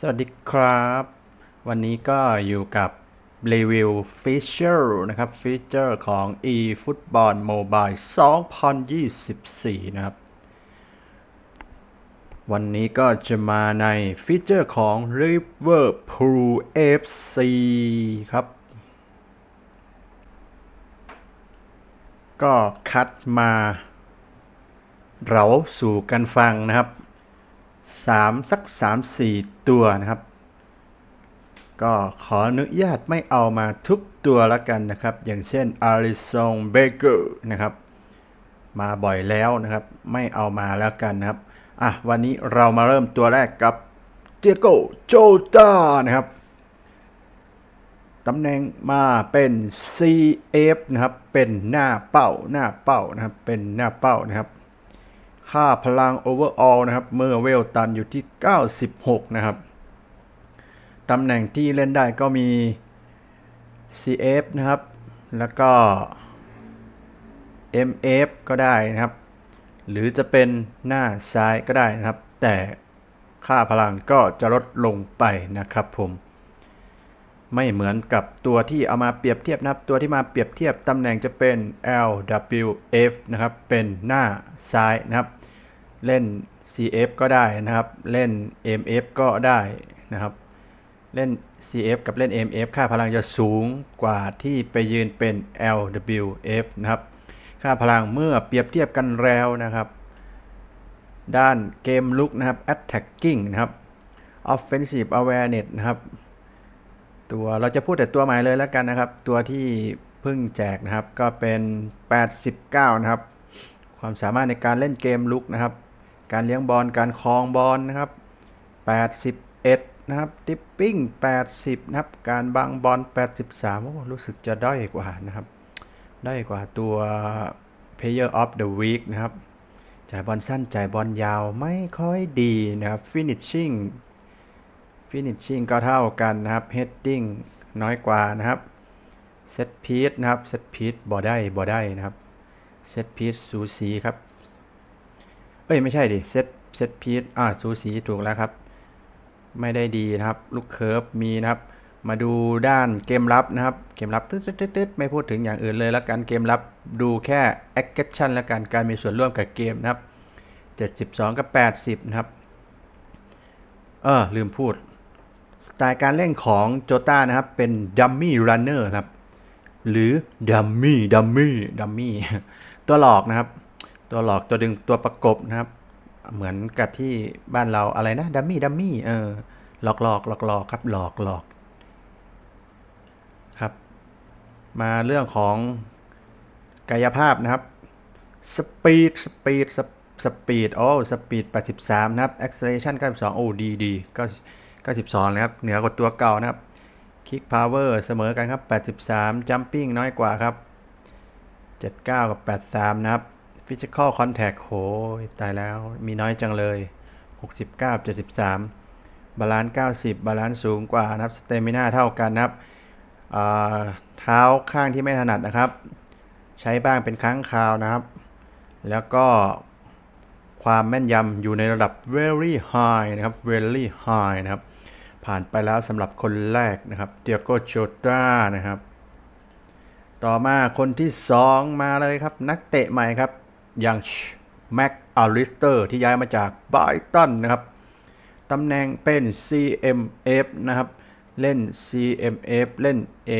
สวัสดีครับ วันนี้ก็อยู่กับรีวิวฟีเจอร์นะครับฟีเจอร์ของ eFootball Mobile 2024 นะครับ วันนี้ก็จะมาในฟีเจอร์ของ Liverpool FC ครับ ก็คัดมา เราสู่กันฟังนะครับ สามสักสามสี่ตัวนะครับ ก็ขออนุญาตไม่เอามาทุกตัวแล้วกันนะครับ อย่างเช่นอาริซองเบเกอร์นะครับ มาบ่อยแล้วนะครับ ไม่เอามาแล้วกันนะครับ อะ วันนี้เรามาเริ่มตัวแรกกับเตียโกโจตานะครับตำแหน่งมาเป็น CF นะครับ เป็นหน้าเป้า หน้าเป้านะครับ เป็นหน้าเป้านะครับ ค่าพลัง overall นะครับเมื่อเวลตันอยู่ที่ 96 นะครับ ตำแหน่งที่เล่นได้ก็มี CF นะครับ แล้วก็ MF ก็ได้นะครับ หรือจะเป็นหน้าซ้ายก็ได้นะครับ แต่ค่าพลังก็จะลดลงไปนะครับผม ไม่เหมือนกับตัวที่เอามาเปรียบเทียบนะครับ ตัวที่มาเปรียบเทียบตำแหน่งจะเป็น LWF นะครับ เป็นหน้าซ้ายนะครับ เล่น CF ก็ได้นะครับ เล่น MF ก็ได้นะครับ เล่น CF กับเล่น MF ค่าพลังจะสูงกว่าที่ไปยืนเป็น LWF นะครับ ค่าพลังเมื่อเปรียบเทียบกันแล้วนะครับ ด้านเกมลุกนะครับ attacking นะครับ offensive awareness นะครับ ตัวเราจะพูดแต่ตัวใหม่เลยแล้วกันนะครับ ตัวที่เพิ่งแจกนะครับก็เป็น 89 นะครับ ความสามารถในการเล่นเกมลุกนะครับ การเลี้ยงบอลการคลองบอลนะครับ 81 นะครับทิปปิ้ง 80 นะครับ การบังบอล 83โอ้รู้สึกจะด้อยกว่านะครับ ด้อยกว่าตัว Player of the Week นะครับจ่ายบอลสั้นจ่ายบอลยาวไม่ค่อยดีนะครับ Finishing Finishing ก็เท่ากันนะครับ Heading น้อยกว่านะครับ Set Piece นะครับ Set Piece บ่ได้บ่ได้นะครับ Set Piece สูสีครับ เอ้ย ไม่ใช่ดิ Set Set Piece อ่าสูสีถูกแล้วครับ ไม่ได้ดีนะครับ ลูกเคิร์ฟมีนะครับ มาดูด้านเกมรับนะครับ เกมรับตึ๊ดตึ๊ดตึ๊ดไม่พูดถึงอย่างอื่นเลยแล้วกันเกมรับดูแค่ action แล้วกันการมีส่วนร่วมกับเกมนะครับ 72 กับ 80 นะครับ เออลืมพูด สไตล์การเล่นของโจต้านะครับ เป็น Dummy Runner ครับ หรือ Dummy Dummy Dummy ตัวหลอกนะครับ ตัวหลอกตัวดึงตัวประกบนะครับ เหมือนกับที่บ้านเราอะไรนะ Dummy Dummy เออหลอกหลอกหลอกหลอกครับหลอกหลอกครับ มาเรื่องของกายภาพนะครับสปีดสปีดสปีดโอ้สปีด83 นะครับ acceleration 92โอ้ดีดีก็ 92เลยครับเหนือกว่าตัวเก่านะครับ kick power เสมอกันครับ 83 jumping น้อยกว่าครับ 79 กับ 83 นะครับ physical contact โหยตายแล้วมีน้อยจังเลย 69 73 บาลานซ์90 บาลานซ์สูงกว่านะครับ stamina เท่ากันนะครับอ่าเท้าข้างที่ไม่ถนัดนะครับ ใช้บ้างเป็นครั้งคราวนะครับ แล้วก็ความแม่นยำอยู่ในระดับ very high นะครับ very high นะครับ ผ่านไปแล้วสำหรับคนแรกนะครับเตียโกโจตานะครับ ต่อมาคนที่ 2 มาเลยครับ นักเตะใหม่ครับย่างแม็กอาริสเตอร์ที่ย้ายมาจากไบรตันนะครับตำแหน่งเป็น CMF นะครับ เล่น CMF เล่น A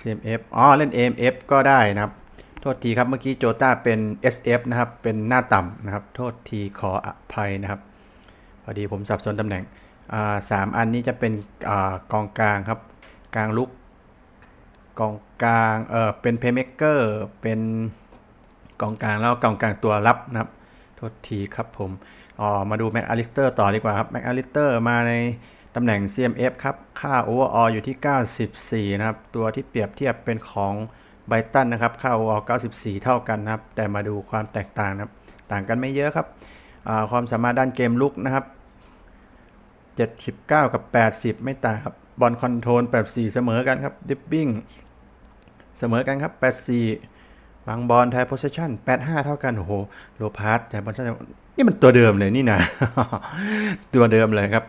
CMF อ๋อ เล่น AMF ก็ได้นะครับ โทษทีครับเมื่อกี้โจต้าเป็น SF นะครับ เป็นหน้าต่ำนะครับ โทษทีขออภัยนะครับ พอดีผมสับสนตำแหน่งสามอันนี้จะเป็นอกองกลางครับ กลางลุกกองกลางเออเป็นเพย์เม k เกอร์เป็นกองกลางแล้วกองกลางตัวรับนะครับ โทษทีครับผมอ๋อมาดูแม็กอลิสเตอร์ต่อดีกว่าครับแม็กอลิสเตอร์มาในตำแหน่ง CMF ครับ ค่า overall อยู่ที่ 94 นะครับ ตัวที่เปรียบเทียบเป็นของ ไบตันนะครับค่า OR 94 เท่ากันนะครับ แต่มาดูความแตกต่างนะครับ ต่างกันไม่เยอะครับ ความสามารถด้านเกมลุกนะครับ 79 กับ 80 ไม่ต่างครับ บอลคอนโทรล 84 เสมอกันครับ ดิปปิ้งเสมอกันครับ 84 บางบอลไทยโพสเซชัน85 เท่ากัน โอ้โห โลพาร์ตไทยโพสเซชันนี่มันตัวเดิมเลยนี่นะ ตัวเดิมเลยครับ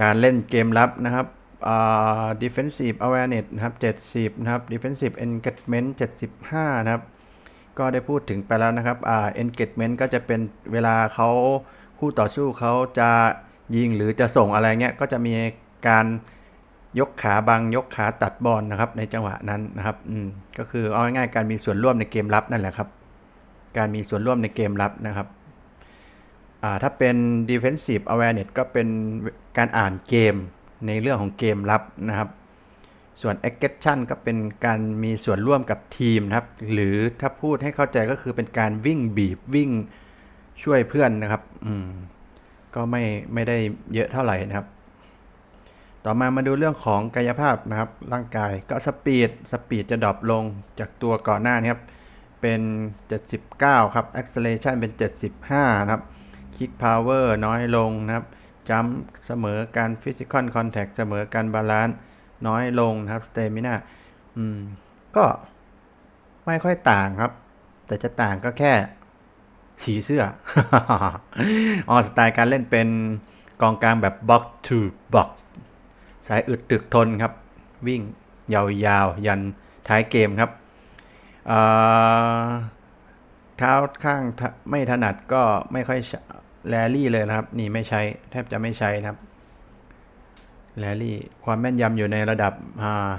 การเล่นเกมรับนะครับ defensive awareness นะครับ70 นะครับ defensive engagement 75 นะครับ ก็ได้พูดถึงไปแล้วนะครับอ่า engagement ก็จะเป็นเวลาเขาคู่ต่อสู้เขาจะยิงหรือจะส่งอะไรเงี้ย ก็จะมีการยกขาบังยกขาตัดบอลนะครับ ในจังหวะนั้นนะครับอืมก็คือเอาง่ายๆการมีส่วนร่วมในเกมรับนั่นแหละครับ การมีส่วนร่วมในเกมรับนะครับอ่าถ้าเป็น defensive awareness ก็เป็นการอ่านเกม ในเรื่องของเกมรับนะครับ ส่วน aggression ก็เป็นการมีส่วนร่วมกับทีมนะครับ หรือถ้าพูดให้เข้าใจก็คือเป็นการวิ่งบีบวิ่งช่วยเพื่อนนะครับอืมก็ไม่ไม่ได้เยอะเท่าไหร่นะครับ ต่อมามาดูเรื่องของกายภาพนะครับ ร่างกายก็สปีดสปีดจะดรอปลงจากตัวก่อนหน้านี้ครับเป็น 79 ครับ acceleration เป็น 75 นะครับ kick power น้อยลงนะครับ jump เสมอการ physical contact เสมอการ balance น้อยลงนะครับ stamina อืมก็ไม่ค่อยต่างครับ แต่จะต่างก็แค่สีเสื้ออ๋อสไตล์การเล่นเป็นกองกลางแบบ box to box สายอึดตึกทนครับ วิ่งยาวๆ ยันท้ายเกมครับอ่าเท้าข้างไม่ถนัดก็ไม่ค่อย แรลี่เลยนะครับ นี่ไม่ใช้แทบจะไม่ใช้นะครับแรลี่ความแม่นยำอยู่ในระดับ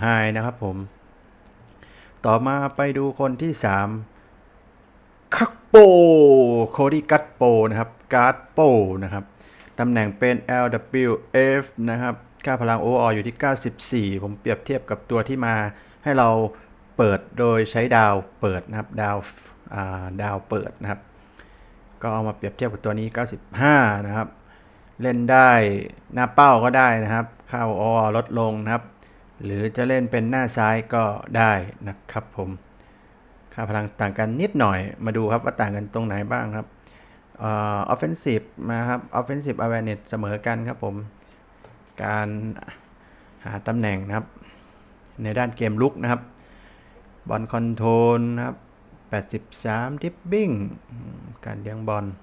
ไฮนะครับผม ต่อมาไปดูคนที่ 3 คักโปโคดี้กัตโปนะครับการ์ดโปนะครับตำแหน่งเป็น LWF นะครับค่าพลัง OR ออยู่ที่ 94 ผมเปรียบเทียบกับตัวที่มาให้เราเปิดโดยใช้ดาวเปิดนะครับ ดาวาดาวเปิดนะครับ ก็เอามาเปรียบเทียบกับตัวนี้ 95 นะครับ เล่นได้หน้าเป้าก็ได้นะครับค่า OR ลดลงนะครับ หรือจะเล่นเป็นหน้าซ้ายก็ได้นะครับผม ค่าพลังต่างกันนิดหน่อย มาดูครับว่าต่างกันตรงไหนบ้างครับออฟเฟนซีฟมาครับออฟเฟนซีฟอ w ว r e n e s s เสมอกันครับผม การหาตำแหน่งนะครับ ในด้านเกมลุกนะครับบอลคอนโทรลนะครับ 83ดิฟบิ้ง การเลี้ยงบอล7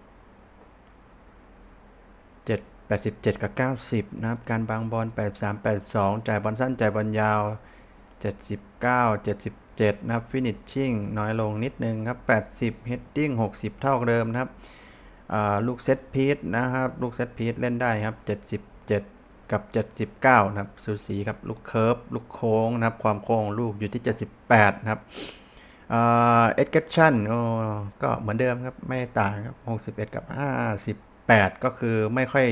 87 กับ 90 นะครับ การบางบอล 83 82 จ่ายบอลสั้น จ่ายบอลยาว 79 77 นะครับ ฟินิชชิ่งน้อยลงนิดนึงครับ 80 เฮดดิ้ง 60 เท่าเดิมนะครับลูกเซตพีทนะครับ ลูกเซตพีทเล่นได้ครับ 77 กับ 79 นะครับ สูสีครับ ลูกเคิร์ฟ ลูกโค้งนะครับ ความโค้งของลูกอยู่ที่ 78 นะครับ เอ็ดเกชั่นก็เหมือนเดิมครับ ไม่ต่างครับ 61 กับ 58 ก็คือไม่ค่อย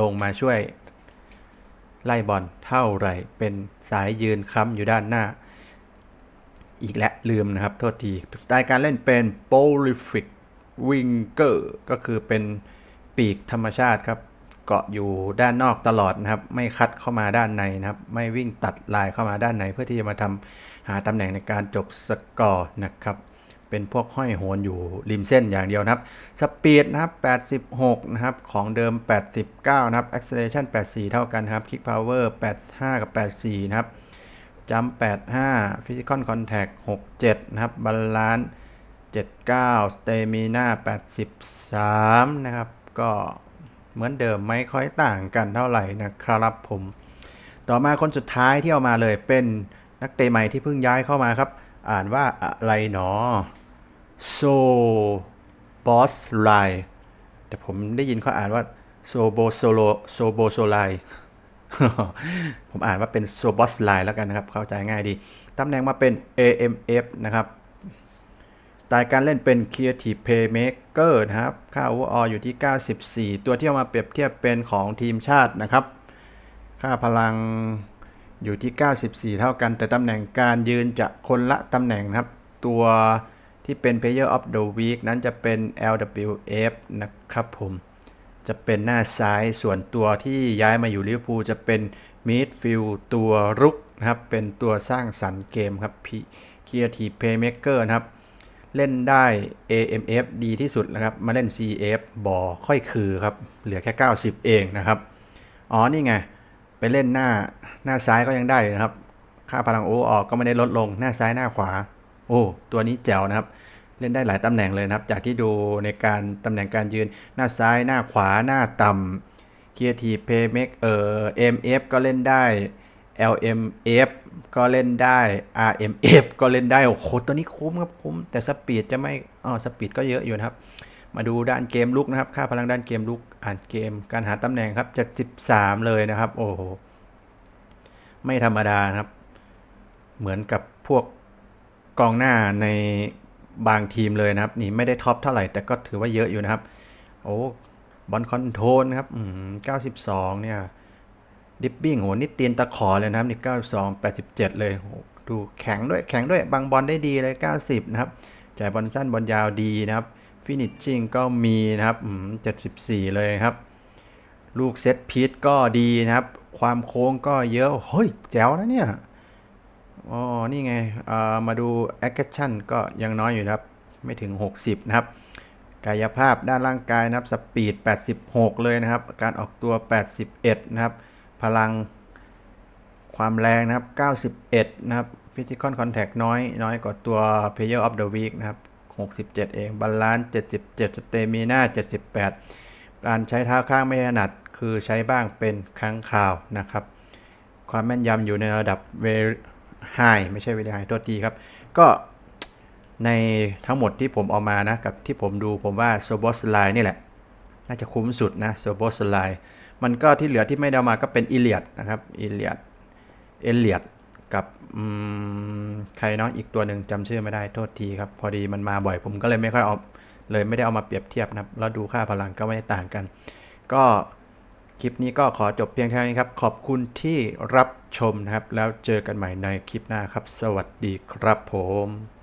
ลงมาช่วยไล่บอลเท่าไหร่ เป็นสายยืนค้ำอยู่ด้านหน้า อีกและลืมนะครับ โทษที สไตล์การเล่นเป็น prolific winger ก็คือเป็นปีกธรรมชาติครับ เกาะอยู่ด้านนอกตลอดนะครับ ไม่คัดเข้ามาด้านในนะครับ ไม่วิ่งตัดลายเข้ามาด้านในเพื่อที่จะมาทำ หาตำแหน่งในการจบสกอร์นะครับเป็นพวกห้อยโหนอยู่ริมเส้นอย่างเดียวนะครับสปีดนะครับ 86 นะครับ ของเดิม 89 นะครับ acceleration 84 เท่ากันครับ kick power 85 กับ 84 นะครับ jump 85 physical contact 67 นะครับ balance 79 stamina 83 นะครับ ก็เหมือนเดิมไม่ค่อยต่างกันเท่าไหร่นะครับผม ต่อมาคนสุดท้ายที่เอามาเลยเป็น นักเตะใหม่ที่เพิ่งย้ายเข้ามาครับ อ่านว่าอะไรหนอโซบอสไลแต่ผมได้ยินเขาอ่านว่าโซโบโซโลโซโบโซไลผมอ่านว่าเป็นโซบอสไลแล้วกันนะครับ เข้าใจง่ายดี ตำแหน่งมาเป็น AMF นะครับสไตล์การเล่นเป็น Creative Playmaker นะครับ ค่า overall อยู่ที่ 94 ตัวที่เอามาเปรียบเทียบเป็นของทีมชาตินะครับ ค่าพลัง อยู่ที่ 94 เท่ากัน แต่ตำแหน่งการยืนจะคนละตำแหน่งนะครับ ตัวที่เป็น Player of the Week นั้นจะเป็น LWF นะครับผม จะเป็นหน้าซ้ายส่วนตัวที่ย้ายมาอยู่ลิเวอร์พูลจะเป็นมิดฟิลตัวรุกนะครับ เป็นตัวสร้างสรรค์เกมครับ Creative Playmaker นะครับ เล่นได้ AMF ดีที่สุดนะครับ มาเล่น CF บอค่อยคือครับ เหลือแค่ 90 เองนะครับ อ๋อ นี่ไง ไปเล่นหน้าหน้าซ้ายก็ยังได้นะครับ ค่าพลังโอออกก็ไม่ได้ลดลงหน้าซ้ายหน้าขวา โอ้ตัวนี้แจ๋วนะครับ เล่นได้หลายตำแหน่งเลยนะครับ จากที่ดูในการตำแหน่งการยืนหน้าซ้ายหน้าขวาหน้าต่ำ Creative Playmaker เอ่อ MF ก็เล่นได้ LMF ก็เล่นได้ RMF ก็เล่นได้ โอ้โห ตัวนี้คุ้มครับ คุ้ม แต่สปีดจะไม่อ๋อสปีดก็เยอะอยู่นะครับ มาดูด้านเกมลุกนะครับ ค่าพลังด้านเกมลุกอ่านเกมการหาตำแหน่งครับจะ13 เลยนะครับ โอ้โห ไม่ธรรมดานะครับ เหมือนกับพวกกองหน้าในบางทีมเลยนะครับ นี่ไม่ได้ท็อปเท่าไหร่ แต่ก็ถือว่าเยอะอยู่นะครับ โอ้บอลคอนโทรลครับอืม92เนี่ยดิปปิ้งโหนี่ตีนตะขอเลยนะครับนี่92 87เลยดูแข็งด้วยแข็งด้วยบางบอลได้ดีเลย90นะครับจ่ายบอลสั้นบอลยาวดีนะครับ ฟินิชชิ่งก็มีนะครับ74เลยครับ ลูกเซตพีทก็ดีนะครับ ความโค้งก็เยอะ เฮ้ย แจ๋วนะเนี่ยอ๋อนี่ไงมาดู a c t i o n ก็ยังน้อยอยู่นะครับ ไม่ถึง 60 นะครับ กายภาพด้านร่างกายนะครับ สปีด 86 เลยนะครับ การออกตัว 81 นะครับ พลังความแรงนะครับ 91 นะครับ Physical Contact น้อย น้อยกว่าตัว Player of the Week นะครับ 67 เองบาลานซ์77 Stamina 78 การใช้เท้าข้างไม่ถนัดคือใช้บ้างเป็นครั้งคราวนะครับ ความแม่นยำอยู่ในระดับ very high ไม่ใช่ very high โทษทีครับ ก็ในทั้งหมดที่ผมเอามานะ กับที่ผมดูผมว่า s o b o s l i นี่แหละ น่าจะคุ้มสุดนะ s o b o s l i มันก็ที่เหลือที่ไม่ได้มาก็เป็นอิเลียดนะครับอิเลียดเอเลียด กับใครเนาะอีกตัวหนึ่งจำชื่อไม่ได้โทษทีครับ พอดีมันมาบ่อยผมก็เลยไม่ค่อยเอาเลยไม่ได้เอามาเปรียบเทียบนะครับแล้วดูค่าพลังก็ไม่ได้ต่างกัน ก็คลิปนี้ก็ขอจบเพียงเท่านี้ครับ ขอบคุณที่รับชมนะครับ แล้วเจอกันใหม่ในคลิปหน้าครับ สวัสดีครับผม